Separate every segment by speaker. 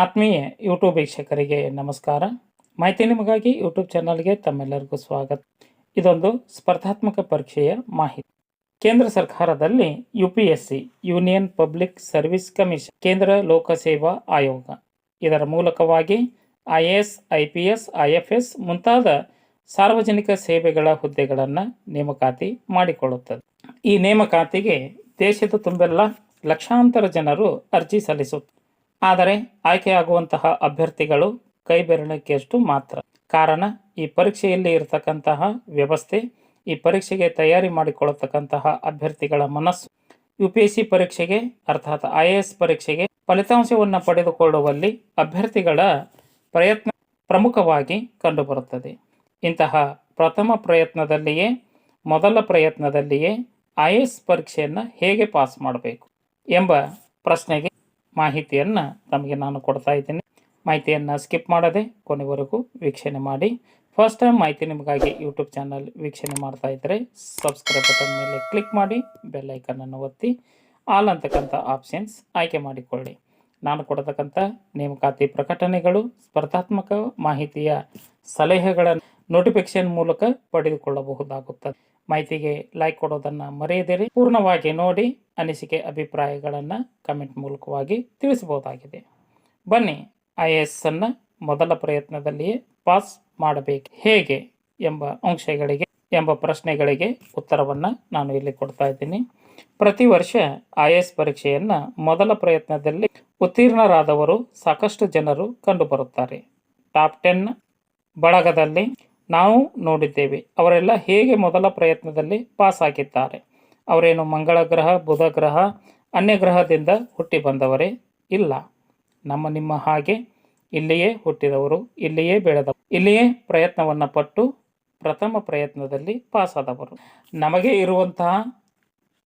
Speaker 1: ಆತ್ಮೀಯ ಯೂಟ್ಯೂಬ್ ವೀಕ್ಷಕರಿಗೆ ನಮಸ್ಕಾರ. ಮಾಹಿತಿ ನಿಮಗಾಗಿ ಯೂಟ್ಯೂಬ್ ಚಾನಲ್ಗೆ ತಮ್ಮೆಲ್ಲರಿಗೂ ಸ್ವಾಗತ. ಇದೊಂದು ಸ್ಪರ್ಧಾತ್ಮಕ ಪರೀಕ್ಷೆಯ ಮಾಹಿತಿ. ಕೇಂದ್ರ ಸರ್ಕಾರದಲ್ಲಿ U P S C union public service commission ಕೇಂದ್ರ ಲೋಕಸೇವಾ ಆಯೋಗ. ಇದರ ಮೂಲಕವಾಗಿ I A S I P S I F S ಮುಂತಾದ ಸಾರ್ವಜನಿಕ ಸೇವೆಗಳ ಹುದ್ದೆಗಳನ್ನು ನೇಮಕಾತಿ ಮಾಡಿಕೊಳ್ಳುತ್ತದೆ. ಈ ನೇಮಕಾತಿಗೆ ದೇಶದ ತುಂಬೆಲ್ಲ ಲಕ್ಷಾಂತರ ಜನರು ಅರ್ಜಿ ಸಲ್ಲಿಸುತ್ತಾರೆ. ಆದರೆ ಆಯ್ಕೆಯಾಗುವಂತಹ ಅಭ್ಯರ್ಥಿಗಳು ಕೈ ಬೆರಳಿಕೆಯಷ್ಟು ಮಾತ್ರ. ಕಾರಣ, ಈ ಪರೀಕ್ಷೆಯಲ್ಲಿ ಇರತಕ್ಕಂತಹ ವ್ಯವಸ್ಥೆ, ಈ ಪರೀಕ್ಷೆಗೆ ತಯಾರಿ ಮಾಡಿಕೊಳ್ಳತಕ್ಕಂತಹ ಅಭ್ಯರ್ಥಿಗಳ ಮನಸ್ಸು ಯು ಪಿ ಎಸ್ ಸಿ ಪರೀಕ್ಷೆಗೆ, ಅರ್ಥಾತ್ ಐ ಎ ಎಸ್ ಪರೀಕ್ಷೆಗೆ ಫಲಿತಾಂಶವನ್ನು ಪಡೆದುಕೊಳ್ಳುವಲ್ಲಿ ಅಭ್ಯರ್ಥಿಗಳ ಪ್ರಯತ್ನ ಪ್ರಮುಖವಾಗಿ ಕಂಡುಬರುತ್ತದೆ. ಇಂತಹ ಪ್ರಥಮ ಪ್ರಯತ್ನದಲ್ಲಿಯೇ, ಮೊದಲ ಪ್ರಯತ್ನದಲ್ಲಿಯೇ ಐ ಎ ಎಸ್ ಪರೀಕ್ಷೆಯನ್ನು ಹೇಗೆ ಪಾಸ್ ಮಾಡಬೇಕು ಎಂಬ ಪ್ರಶ್ನೆಗೆ ಮಾಹಿತಿಯನ್ನು ತಮಗೆ ನಾನು ಕೊಡ್ತಾ ಇದ್ದೀನಿ. ಮಾಹಿತಿಯನ್ನು ಸ್ಕಿಪ್ ಮಾಡದೆ ಕೊನೆವರೆಗೂ ವೀಕ್ಷಣೆ ಮಾಡಿ. ಫಸ್ಟ್ ಟೈಮ್ ಮಾಹಿತಿ ನಿಮಗಾಗಿ ಯೂಟ್ಯೂಬ್ ಚಾನಲ್ ವೀಕ್ಷಣೆ ಮಾಡ್ತಾ ಇದ್ದರೆ ಸಬ್ಸ್ಕ್ರೈಬ್ ಬಟನ್ ಮೇಲೆ ಕ್ಲಿಕ್ ಮಾಡಿ ಬೆಲ್ ಐಕನನ್ನು ಒತ್ತಿ ಆಲ್ ಅಂತಕ್ಕಂಥ ಆಪ್ಷನ್ಸ್ ಆಯ್ಕೆ ಮಾಡಿಕೊಳ್ಳಿ. ನಾನು ಕೊಡತಕ್ಕಂಥ ನೇಮಕಾತಿ ಪ್ರಕಟಣೆಗಳು, ಸ್ಪರ್ಧಾತ್ಮಕ ಮಾಹಿತಿಯ ಸಲಹೆಗಳನ್ನು ನೋಟಿಫಿಕೇಶನ್ ಮೂಲಕ ಪಡೆದುಕೊಳ್ಳಬಹುದಾಗುತ್ತದೆ. ಮಾಹಿತಿಗೆ ಲೈಕ್ ಕೊಡೋದನ್ನು ಮರೆಯದಿರಿ. ಪೂರ್ಣವಾಗಿ ನೋಡಿ ಅನಿಸಿಕೆ ಅಭಿಪ್ರಾಯಗಳನ್ನು ಕಮೆಂಟ್ ಮೂಲಕವಾಗಿ ತಿಳಿಸಬಹುದಾಗಿದೆ. ಬನ್ನಿ ಐ ಎಸ್ ಅನ್ನು ಮೊದಲ ಪ್ರಯತ್ನದಲ್ಲಿಯೇ ಪಾಸ್ ಮಾಡಬೇಕು. ಹೇಗೆ ಎಂಬ ಅಂಶಗಳಿಗೆ, ಎಂಬ ಪ್ರಶ್ನೆಗಳಿಗೆ ಉತ್ತರವನ್ನು ನಾನು ಇಲ್ಲಿ ಕೊಡ್ತಾ ಇದ್ದೀನಿ. ಪ್ರತಿ ವರ್ಷ ಐ ಎಸ್ ಪರೀಕ್ಷೆಯನ್ನು ಮೊದಲ ಪ್ರಯತ್ನದಲ್ಲಿ ಉತ್ತೀರ್ಣರಾದವರು ಸಾಕಷ್ಟು ಜನರು ಕಂಡುಬರುತ್ತಾರೆ. ಟಾಪ್ ಟೆನ್ ಬಳಗದಲ್ಲಿ ನಾವು ನೋಡಿದ್ದೇವೆ. ಅವರೆಲ್ಲ ಹೇಗೆ ಮೊದಲ ಪ್ರಯತ್ನದಲ್ಲಿ ಪಾಸ್ ಆಗಿದ್ದಾರೆ ಅವರೇನು ಮಂಗಳ ಗ್ರಹ, ಬುಧ ಗ್ರಹ, ಅನ್ಯ ಗ್ರಹದಿಂದ ಹುಟ್ಟಿ ಬಂದವರೇ? ಇಲ್ಲ. ನಮ್ಮ ನಿಮ್ಮ ಹಾಗೆ ಇಲ್ಲಿಯೇ ಹುಟ್ಟಿದವರು, ಇಲ್ಲಿಯೇ ಬೆಳೆದವರು, ಇಲ್ಲಿಯೇ ಪ್ರಯತ್ನವನ್ನು ಪಟ್ಟು ಪ್ರಥಮ ಪ್ರಯತ್ನದಲ್ಲಿ ಪಾಸಾದವರು. ನಮಗೆ ಇರುವಂತಹ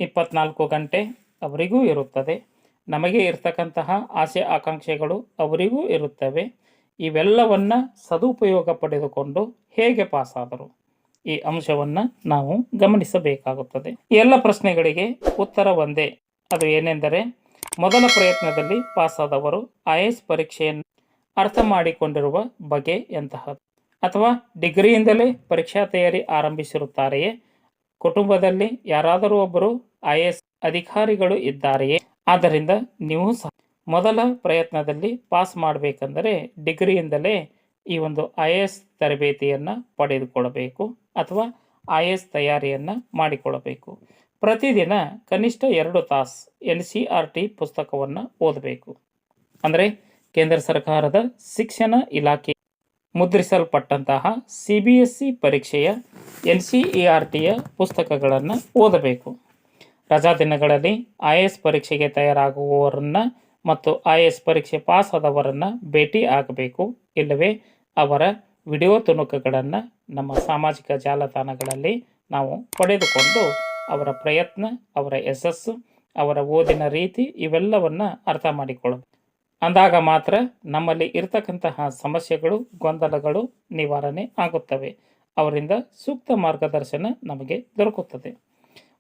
Speaker 1: ಇಪ್ಪತ್ನಾಲ್ಕು ಗಂಟೆ ಅವರಿಗೂ ಇರುತ್ತದೆ. ನಮಗೆ ಇರ್ತಕ್ಕಂತಹ ಆಸೆ, ಆಕಾಂಕ್ಷೆಗಳು ಅವರಿಗೂ ಇರುತ್ತವೆ. ಇವೆಲ್ಲವನ್ನು ಸದುಪಯೋಗ ಪಡೆದುಕೊಂಡು ಹೇಗೆ ಪಾಸಾದರು? ಈ ಅಂಶವನ್ನು ನಾವು ಗಮನಿಸಬೇಕಾಗುತ್ತದೆ. ಎಲ್ಲ ಪ್ರಶ್ನೆಗಳಿಗೆ ಉತ್ತರ ಒಂದೇ. ಅದು ಏನೆಂದರೆ, ಮೊದಲ ಪ್ರಯತ್ನದಲ್ಲಿ ಪಾಸಾದವರು ಐ ಎಸ್ ಪರೀಕ್ಷೆಯನ್ನು ಅರ್ಥ ಮಾಡಿಕೊಂಡಿರುವ ಬಗೆ ಎಂತಹದ್ದು? ಅಥವಾ ಡಿಗ್ರಿಯಿಂದಲೇ ಪರೀಕ್ಷಾ ತಯಾರಿ ಆರಂಭಿಸಿರುತ್ತಾರೆಯೇ? ಕುಟುಂಬದಲ್ಲಿ ಯಾರಾದರೂ ಒಬ್ಬರು ಐ ಅಧಿಕಾರಿಗಳು ಇದ್ದಾರೆಯೇ? ಆದ್ದರಿಂದ ನೀವು ಸಹ ಮೊದಲ ಪ್ರಯತ್ನದಲ್ಲಿ ಪಾಸ್ ಮಾಡಬೇಕೆಂದರೆ ಡಿಗ್ರಿಯಿಂದಲೇ ಈ ಒಂದು ಐ ಎ ಎಸ್ ತರಬೇತಿಯನ್ನು ಪಡೆದುಕೊಳ್ಳಬೇಕು ಅಥವಾ ಐ ಎ ಎಸ್ ತಯಾರಿಯನ್ನು ಮಾಡಿಕೊಳ್ಳಬೇಕು. ಪ್ರತಿದಿನ ಕನಿಷ್ಠ ಎರಡು ತಾಸು ಎನ್ ಸಿ ಆರ್ ಟಿ ಪುಸ್ತಕವನ್ನು ಓದಬೇಕು. ಅಂದರೆ ಕೇಂದ್ರ ಸರ್ಕಾರದ ಶಿಕ್ಷಣ ಇಲಾಖೆ ಮುದ್ರಿಸಲ್ಪಟ್ಟಂತಹ ಸಿ ಬಿ ಎಸ್ ಸಿ ಪರೀಕ್ಷೆಯ ಎನ್ ಸಿ ಇ ಆರ್ ಟಿಯ ಪುಸ್ತಕಗಳನ್ನು ಓದಬೇಕು. ರಜಾ ದಿನಗಳಲ್ಲಿ ಐ ಎ ಎಸ್ ಪರೀಕ್ಷೆಗೆ ತಯಾರಾಗುವವರನ್ನು ಮತ್ತು ಐ ಎಸ್ ಪರೀಕ್ಷೆ ಪಾಸ್ ಆದವರನ್ನು ಭೇಟಿ ಆಗಬೇಕು. ಇಲ್ಲವೇ ಅವರ ವಿಡಿಯೋ ತುಣುಕುಗಳನ್ನು ನಮ್ಮ ಸಾಮಾಜಿಕ ಜಾಲತಾಣಗಳಲ್ಲಿ ನಾವು ಪಡೆದುಕೊಂಡು ಅವರ ಪ್ರಯತ್ನ, ಅವರ ಯಶಸ್ಸು, ಅವರ ಓದಿನ ರೀತಿ ಇವೆಲ್ಲವನ್ನು ಅರ್ಥ ಮಾಡಿಕೊಳ್ಳಬೇಕು ಅಂದಾಗ ಮಾತ್ರ ನಮ್ಮಲ್ಲಿ ಇರತಕ್ಕಂತಹ ಸಮಸ್ಯೆಗಳು, ಗೊಂದಲಗಳು ನಿವಾರಣೆ ಆಗುತ್ತವೆ. ಅವರಿಂದ ಸೂಕ್ತ ಮಾರ್ಗದರ್ಶನ ನಮಗೆ ದೊರಕುತ್ತದೆ.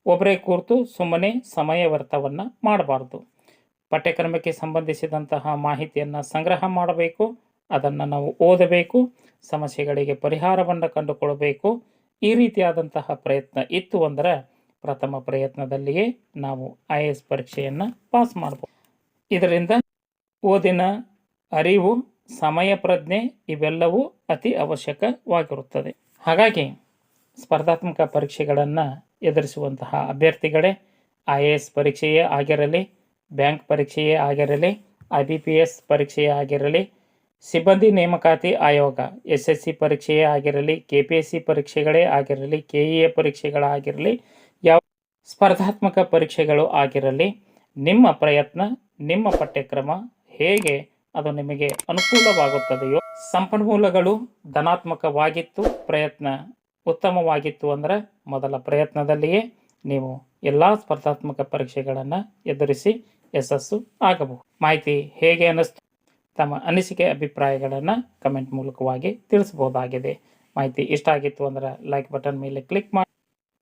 Speaker 1: ಒಬ್ಬರೇ ಕೂರ್ತು ಸುಮ್ಮನೆ ಸಮಯ ವ್ಯರ್ಥವನ್ನು ಮಾಡಬಾರ್ದು. ಪಠ್ಯಕ್ರಮಕ್ಕೆ ಸಂಬಂಧಿಸಿದಂತಹ ಮಾಹಿತಿಯನ್ನು ಸಂಗ್ರಹ ಮಾಡಬೇಕು. ಅದನ್ನು ನಾವು ಓದಬೇಕು. ಸಮಸ್ಯೆಗಳಿಗೆ ಪರಿಹಾರವನ್ನು ಕಂಡುಕೊಳ್ಳಬೇಕು. ಈ ರೀತಿಯಾದಂತಹ ಪ್ರಯತ್ನ ಇತ್ತು ಅಂದರೆ ಪ್ರಥಮ ಪ್ರಯತ್ನದಲ್ಲಿಯೇ ನಾವು ಐ ಎ ಎಸ್ ಪರೀಕ್ಷೆಯನ್ನು ಪಾಸ್ ಮಾಡ್ಬೋದು. ಇದರಿಂದ ಓದಿನ ಅರಿವು, ಸಮಯ ಪ್ರಜ್ಞೆ ಇವೆಲ್ಲವೂ ಅತಿ ಅವಶ್ಯಕವಾಗಿರುತ್ತದೆ. ಹಾಗಾಗಿ ಸ್ಪರ್ಧಾತ್ಮಕ ಪರೀಕ್ಷೆಗಳನ್ನು ಎದುರಿಸುವಂತಹ ಅಭ್ಯರ್ಥಿಗಳೇ ಐ ಎ ಎಸ್ ಪರೀಕ್ಷೆಯೇ ಆಗಿರಲಿ ಬ್ಯಾಂಕ್ ಪರೀಕ್ಷೆಯೇ ಆಗಿರಲಿ, ಐ ಬಿ ಪಿ ಎಸ್ ಪರೀಕ್ಷೆಯೇ ಆಗಿರಲಿ, ಸಿಬ್ಬಂದಿ ನೇಮಕಾತಿ ಆಯೋಗ, ಎಸ್ ಎಸ್ ಸಿ ಪರೀಕ್ಷೆಯೇ ಆಗಿರಲಿ, ಕೆ ಪಿ ಎಸ್ ಸಿ ಪರೀಕ್ಷೆಗಳೇ ಆಗಿರಲಿ, ಕೆ ಇ ಎ ಪರೀಕ್ಷೆಗಳಾಗಿರಲಿ, ಯಾವ ಸ್ಪರ್ಧಾತ್ಮಕ ಪರೀಕ್ಷೆಗಳು ಆಗಿರಲಿ, ನಿಮ್ಮ ಪ್ರಯತ್ನ, ನಿಮ್ಮ ಪಠ್ಯಕ್ರಮ ಹೇಗೆ ಅದು ನಿಮಗೆ ಅನುಕೂಲವಾಗುತ್ತದೆಯೋ ಸಂಪನ್ಮೂಲಗಳು ಧನಾತ್ಮಕವಾಗಿತ್ತು, ಪ್ರಯತ್ನ ಉತ್ತಮವಾಗಿತ್ತು ಅಂದರೆ ಮೊದಲ ಪ್ರಯತ್ನದಲ್ಲಿಯೇ ನೀವು ಎಲ್ಲ ಸ್ಪರ್ಧಾತ್ಮಕ ಪರೀಕ್ಷೆಗಳನ್ನು ಎದುರಿಸಿ ಯಶಸ್ಸು ಆಗಬಹುದು. ಮಾಹಿತಿ ಹೇಗೆ ಅನ್ನಿಸ್ತು? ತಮ್ಮ ಅನಿಸಿಕೆ, ಅಭಿಪ್ರಾಯಗಳನ್ನು ಕಮೆಂಟ್ ಮೂಲಕವಾಗಿ ತಿಳಿಸಬಹುದಾಗಿದೆ. ಮಾಹಿತಿ ಇಷ್ಟ ಆಗಿತ್ತು ಅಂದರೆ ಲೈಕ್ ಬಟನ್ ಮೇಲೆ ಕ್ಲಿಕ್ ಮಾಡಿ.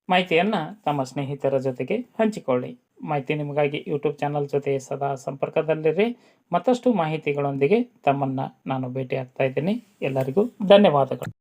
Speaker 1: ಮಾಹಿತಿಯನ್ನು ತಮ್ಮ ಸ್ನೇಹಿತರ ಜೊತೆಗೆ ಹಂಚಿಕೊಳ್ಳಿ. ಮಾಹಿತಿ ನಿಮಗಾಗಿ ಯೂಟ್ಯೂಬ್ ಚಾನಲ್ ಜೊತೆ ಸದಾ ಸಂಪರ್ಕದಲ್ಲಿರಿ. ಮತ್ತಷ್ಟು ಮಾಹಿತಿಗಳೊಂದಿಗೆ ತಮ್ಮನ್ನು ನಾನು ಭೇಟಿ ಆಗ್ತಾ ಇದ್ದೀನಿ. ಎಲ್ಲರಿಗೂ ಧನ್ಯವಾದಗಳು.